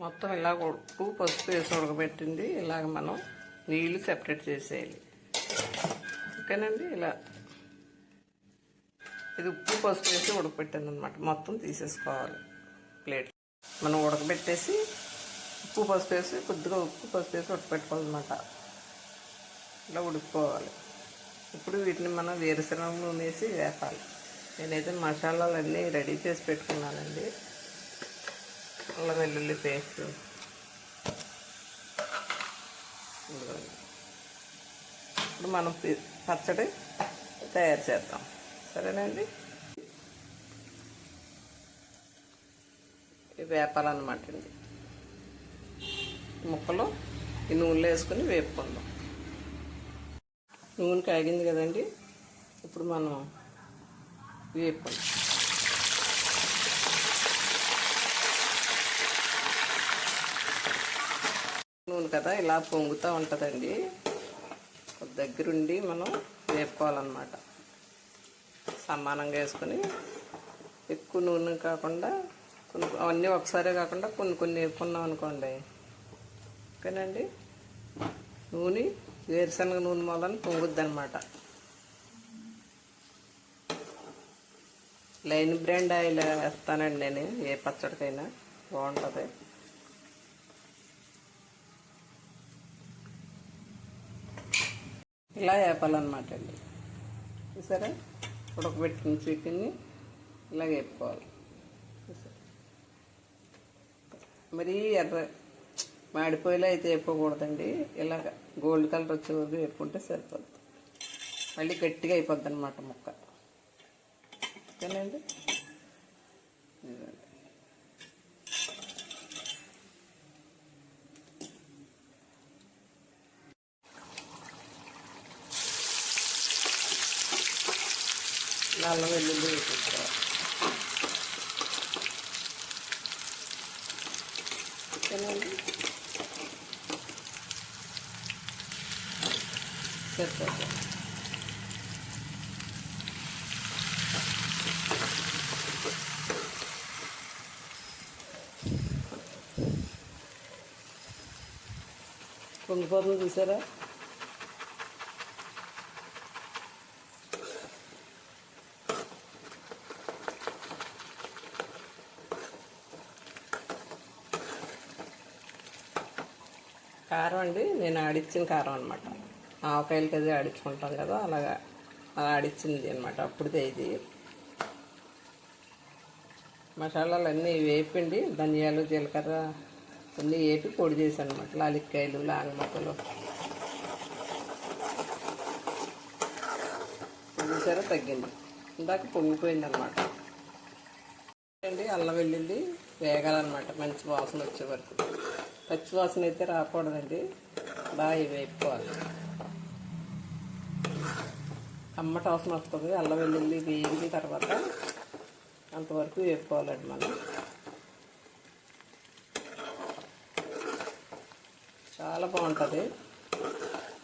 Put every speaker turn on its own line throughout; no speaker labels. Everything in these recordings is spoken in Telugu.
మొత్తం ఇలా ఉప్పు పసుపు వేసి ఉడకబెట్టింది. ఇలాగ మనం నీళ్ళు సెపరేట్ చేసేయాలి. ఓకేనండి? ఇలా. ఇది ఉప్పు పసుపు వేసి ఉడకబెట్టింది అనమాట మొత్తం తీసేసుకోవాలి ప్లేట్ మనం ఉడకబెట్టేసి ఉప్పు పసుపు వేసి కొద్దిగా ఉప్పు పసుపు వేసి ఉడకబెట్టుకోవాలన్నమాట. ఇలా ఉడికిపోవాలి. ఇప్పుడు వీటిని మనం వేరుశనగ నూనె వేసి వేపాలి. నేనైతే మసాలాలు అన్నీ రెడీ చేసి పెట్టుకున్నానండి. అల్లం వెల్లుల్లి పేస్ట్ ఇప్పుడు మనం పచ్చడి తయారు చేద్దాం సరేనండి ఇవి వేపాలన్నమాట అండి ముక్కలు ఈ నూనెలో వేసుకొని వేపుకుందాం నూనె కాగింది కదండి ఇప్పుడు మనం వేపుకుందాం కదా ఇలా పొంగుతూ ఉంటుందండి. దగ్గరుండి మనం వేపుకోవాలన్నమాట. సమానంగా వేసుకొని ఎక్కువ నూనె కాకుండా కొన్ని అవన్నీ ఒకసారే కాకుండా కొన్ని కొన్ని వేపుకున్నాం అనుకోండి. ఓకేనండి? నూనె వేరుశనగ నూనె మూలని పొంగుద్ది అనమాట లైన్ బ్రాండ్ ఆయిల్ వేస్తానండి నేను ఏ పచ్చడికైనా. బాగుంటుంది. ఇలా వేపాలన్నమాట అండి. చూసారా? ఉడకబెట్టిన చికెన్ని ఇలా వేపుకోవాలి మరీ ఎర్ర మాడిపోయిలో అయితే వేపుకోకూడదండి ఇలాగ గోల్డ్ కలర్ వచ్చే వరకు వేపుకుంటే సరిపోతుంది మళ్ళీ గట్టిగా అయిపోద్ది అనమాట ముక్క ఓకేనండి నల్ల వెల్లుల్లి వేసుకోవాలి సరిపోతుంది. పొంగిపోతుంది చూసారా కారం అండి నేను ఆడిచ్చిన కారం అనమాట ఆవకాయలకి అది ఆడించుకుంటాం కదా అలాగా అలా ఆడిచ్చింది అనమాట అప్పుడుదే ఇది. మసాలాలు అన్నీ వేపండి ధనియాలు జీలకర్ర అన్నీ వేపి పొడి చేశాను అనమాట లాలిక్కాయలు లాంగమక్కలు చూసారా తగ్గింది. ఇందాక పొంగిపోయింది అనమాట అండి అల్లం వెళ్ళింది వేగాలన్నమాట మంచి వాసన వచ్చే వరకు. పచ్చి వాసన అయితే రాకూడదండి. బాగా వేపుకోవాలి. అమ్మట వాసన వస్తుంది. అల్లం వెల్లుల్లి వేగిన తర్వాత అంతవరకు వేపుకోవాలండి మనం. చాలా బాగుంటుంది.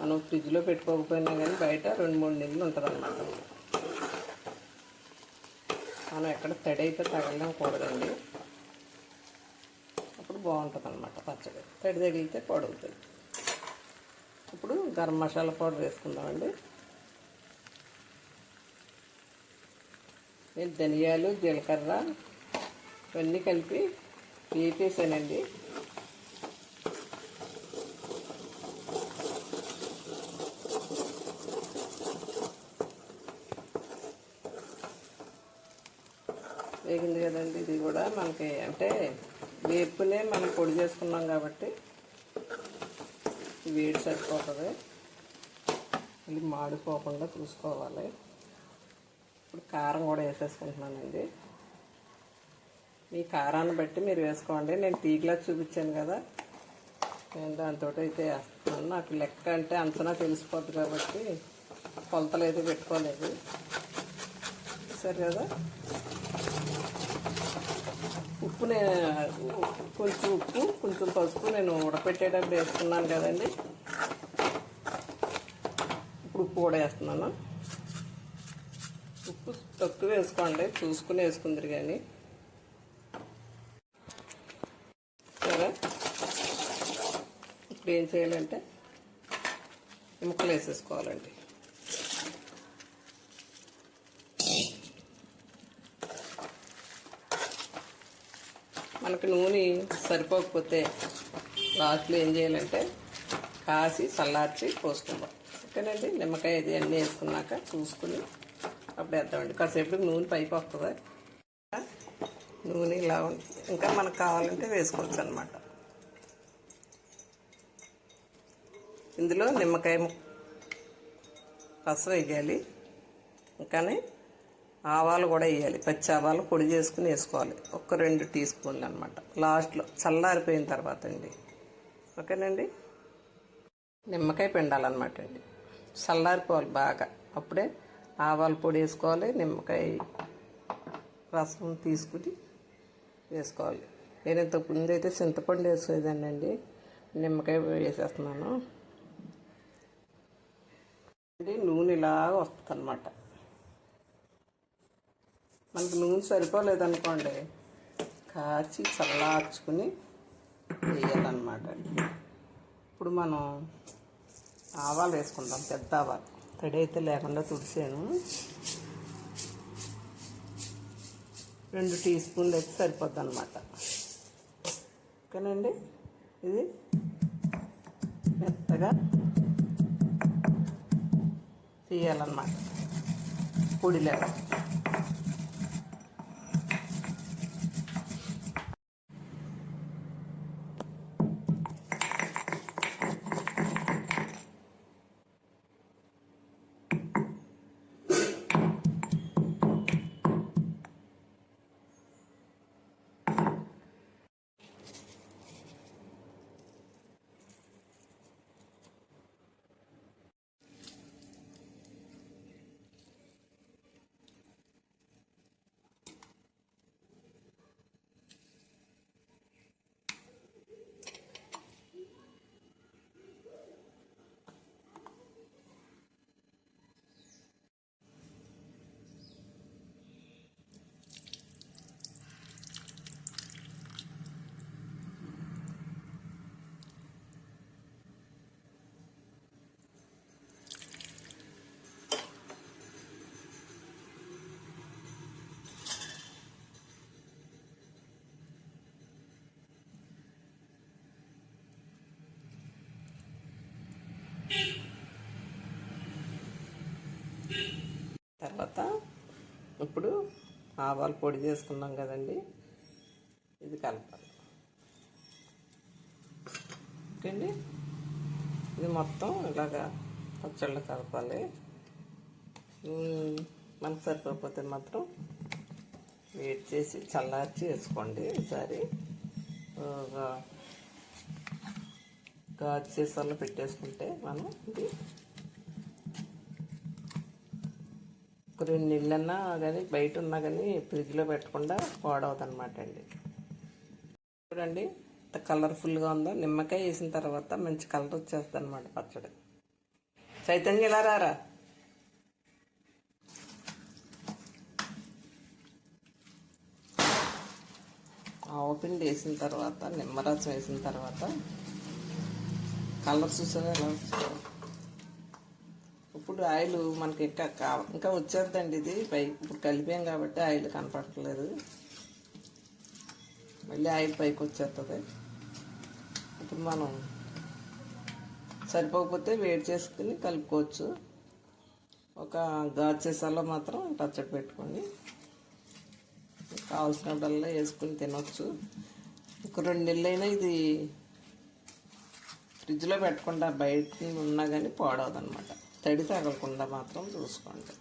మనం ఫ్రిడ్జ్లో పెట్టుకోకపోయినా కానీ బయట రెండు మూడు నెలలు ఉంటుంది అన్నమాట మనం ఎక్కడ తడి అయితే తగలకూడదండి కూడదండి. బాగుంటుంది అనమాట పచ్చడి. తడి తగిలితే పొడుగుతుంది. ఇప్పుడు గరం మసాలా పౌడర్ వేసుకుందామండి. నేను ధనియాలు జీలకర్ర ఇవన్నీ కలిపి వేపేసానండి. వేగింది కదండి ఇది కూడా మనకి అంటే వేపునే మనం పొడి చేసుకున్నాం కాబట్టి వేడి సరిపోతుంది. మళ్ళీ మాడిపోకుండా చూసుకోవాలి. ఇప్పుడు కారం కూడా వేసేసుకుంటున్నానండి మీ కారాన్ని బట్టి మీరు వేసుకోండి. నేను టీ గ్లాస్ చూపించాను కదా. నేను దాంతో అయితే వేస్తున్నాను. నాకు లెక్క అంటే అంచనా తెలిసిపోద్ది కాబట్టి కొలతలు అయితే పెట్టుకోలేదు. సరే కదా? ఉప్పు నేను కొంచెం ఉప్పు కొంచెం పసుపు నేను ఉడపెట్టేటప్పుడు వేసుకున్నాను కదండి. ఇప్పుడు ఉప్పు కూడా వేస్తున్నాను. ఉప్పు తక్కువ వేసుకోండి చూసుకుని వేసుకుందరు కానీ. సరే. ఇప్పుడు ఏం చేయాలంటే ఈ ముక్కలు వేసేసుకోవాలండి. మనకి నూనె సరిపోకపోతే లాస్ట్లో ఏం చేయాలంటే కాసి చల్లార్చి పోసుకుందాం. ఓకేనండి? నిమ్మకాయ ఇది అన్నీ వేసుకున్నాక చూసుకుని అప్పుడు వేద్దామండి కాసేపు నూనె పైకి వస్తుంది. నూనె ఇలా ఉంటుంది ఇంకా మనకు కావాలంటే వేసుకోవచ్చు అనమాట ఇందులో నిమ్మకాయ ము- రసం వేయాలి. ఇంకానే ఆవాలు కూడా వేయాలి. పచ్చి ఆవాలు పొడి చేసుకుని వేసుకోవాలి. ఒక రెండు టీ స్పూన్లు అనమాట లాస్ట్లో చల్లారిపోయిన తర్వాత అండి. ఓకేనండి? నిమ్మకాయ పిండాలన్నమాట అండి. చల్లారిపోవాలి బాగా. అప్పుడే ఆవాల పొడి వేసుకోవాలి నిమ్మకాయ రసం తీసుకుని వేసుకోవాలి. నేను ఇంతకు ముందు అయితే చింతపండు వేసేదాన్ని నిమ్మకాయ వేసేస్తున్నాను. అంటే నూనె ఇలాగ వస్తుంది అనమాట మనకు నూనె సరిపోలేదనుకోండి కాచి చల్లార్చుకుని వేయాలన్నమాట. ఇప్పుడు మనం ఆవాలు వేసుకుంటాం పెద్ద ఆవాలు. తడి అయితే లేకుండా తుడిసాను రెండు టీ స్పూన్లు అయితే సరిపోద్ది అనమాట ఓకేనండి? ఇది మెత్తగా తీయాలన్నమాట. పొడిలాగా తర్వాత ఇప్పుడు ఆవాలు పొడి చేసుకున్నాం కదండి. ఇది కలపాలి. ఓకే అండి ఇది మొత్తం ఇలాగా పచ్చళ్ళు కలపాలి. మనకు సరిపోతే మాత్రం వేడి చేసి చల్లార్చి వేసుకోండి ఈసారి. గాజు సీసాలో పెట్టేసుకుంటే మనం ఇది ఒక రెండు నీళ్ళన్నా కానీ బయట ఉన్నా కానీ ఫ్రిడ్జ్లో పెట్టకుండా పాడవద్దు అనమాట అండి. చూడండి ఎంత కలర్ఫుల్గా ఉందో. నిమ్మకాయ వేసిన తర్వాత మంచి కలర్ వచ్చేస్తుంది అనమాట పచ్చడి. చైతన్య ఇలా రారా? ఆవపిండి వేసిన తర్వాత నిమ్మరసం వేసిన తర్వాత కలర్ చూసారా ఎలా వచ్చిందో? ఇప్పుడు ఆయిల్ మనకి ఇంకా కావ ఇంకా వచ్చేద్దండి ఇది. పై ఇప్పుడు కలిపాం కాబట్టి ఆయిల్ కనపడట్లేదు. మళ్ళీ ఆయిల్ పైకి వచ్చేస్తుంది ఇప్పుడు మనం సరిపోకపోతే వేడి చేసుకుని కలుపుకోవచ్చు. ఒక గాజు సీసాలో మాత్రం పచ్చడి పెట్టుకొని కావాల్సినప్పుడల్లా వేసుకుని తినొచ్చు. ఒక రెండు నెలలైనా ఇది ఫ్రిడ్జ్లో పెట్టకుండా బయట ఉన్నా కానీ పాడవదు అనమాట తడి తగలకుండా మాత్రం చూసుకోండి.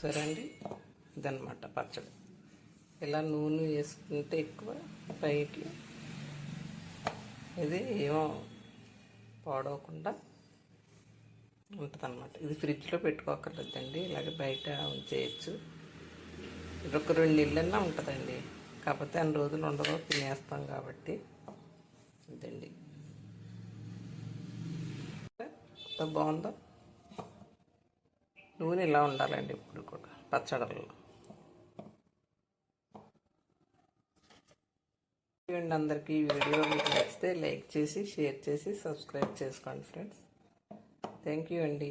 చూసారండి? ఇదన్నమాట పచ్చడి. ఇలా నూనె వేసుకుంటే ఎక్కువ పైకి ఇది ఏమో పాడవకుండా ఉంటుందన్నమాట. ఇది ఫ్రిడ్జ్లో పెట్టుకోకర్లేదండి ఇలాగే బయట ఉంచేయచ్చు. ఇది ఒక రెండు నీళ్ళన్నా ఉంటుందండి. కాకపోతే అన్ని రోజులు ఉండదు తినేస్తాం కాబట్టి. ఇదండి. బాగుందో? నూనె ఇలా ఉండాలండి ఇప్పుడు కూడా పచ్చడల్లో. అండి అందరికీ ఈ వీడియో మీకు నచ్చితే లైక్ చేసి షేర్ చేసి సబ్స్క్రైబ్ చేసుకోండి ఫ్రెండ్స్. థ్యాంక్ యూ అండి.